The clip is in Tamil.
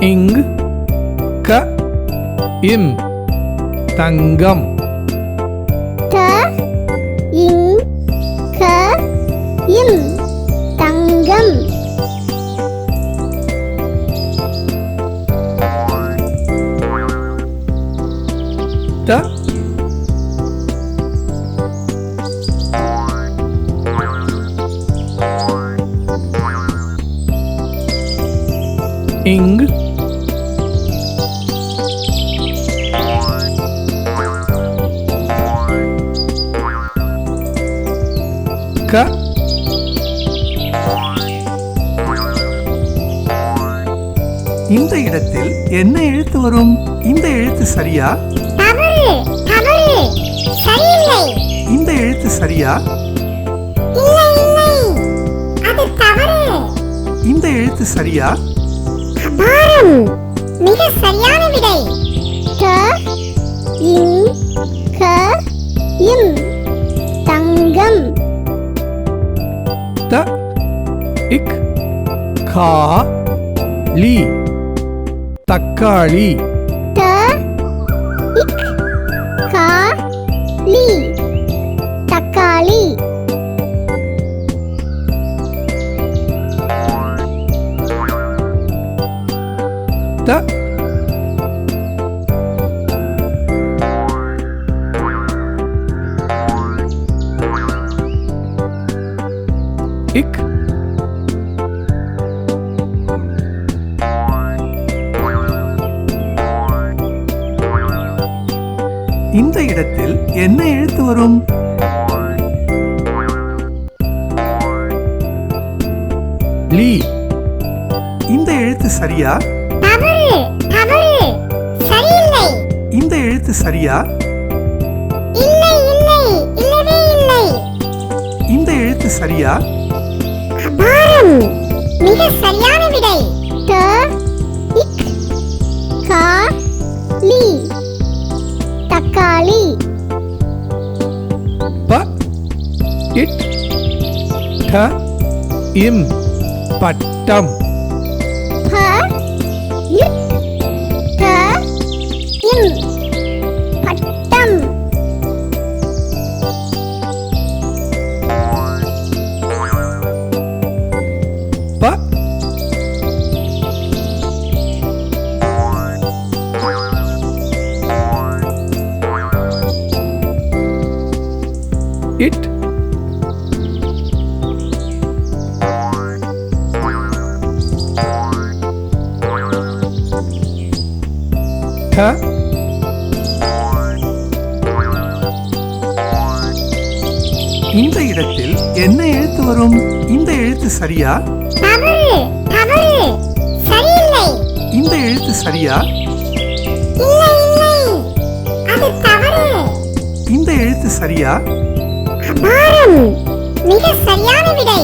இங் க இம் தங்கம் த இங் க இம் தங்கம் த இங் க. இந்த இடத்தில் என்ன எழுத்து வரும்? இந்த எழுத்து சரியா? இந்த எழுத்து சரியா? இல்லை இல்லை. அது தவறு. இந்த எழுத்து சரியா? அபாரம் மிக சரியான விடை. த இங் க இம் தங்கம். த இக் கா லி தக்காளி. த இக் கா லி தக்காளி. த இக். இந்த இடத்தில் என்ன எழுத்து வரும்? லீ. இந்த எழுத்து சரியா? தவறு சரியில்லை. இந்த எழுத்து சரியா? இல்லை இல்லை இல்லவே இல்லை. இந்த எழுத்து சரியா? அபாரம். மிக சரியான விடை. த இக் கா லி. தக்காளி. ப இட் ட இம் பட்டம். இட் ட இந்த இடத்தில் என்ன எழுத்து வரும்? இந்த எழுத்து சரியா? இந்த எழுத்து சரியா? இல்லை இல்லை. அது தவறு. இந்த எழுத்து சரியா? பாரம் மிக சரியான விடை.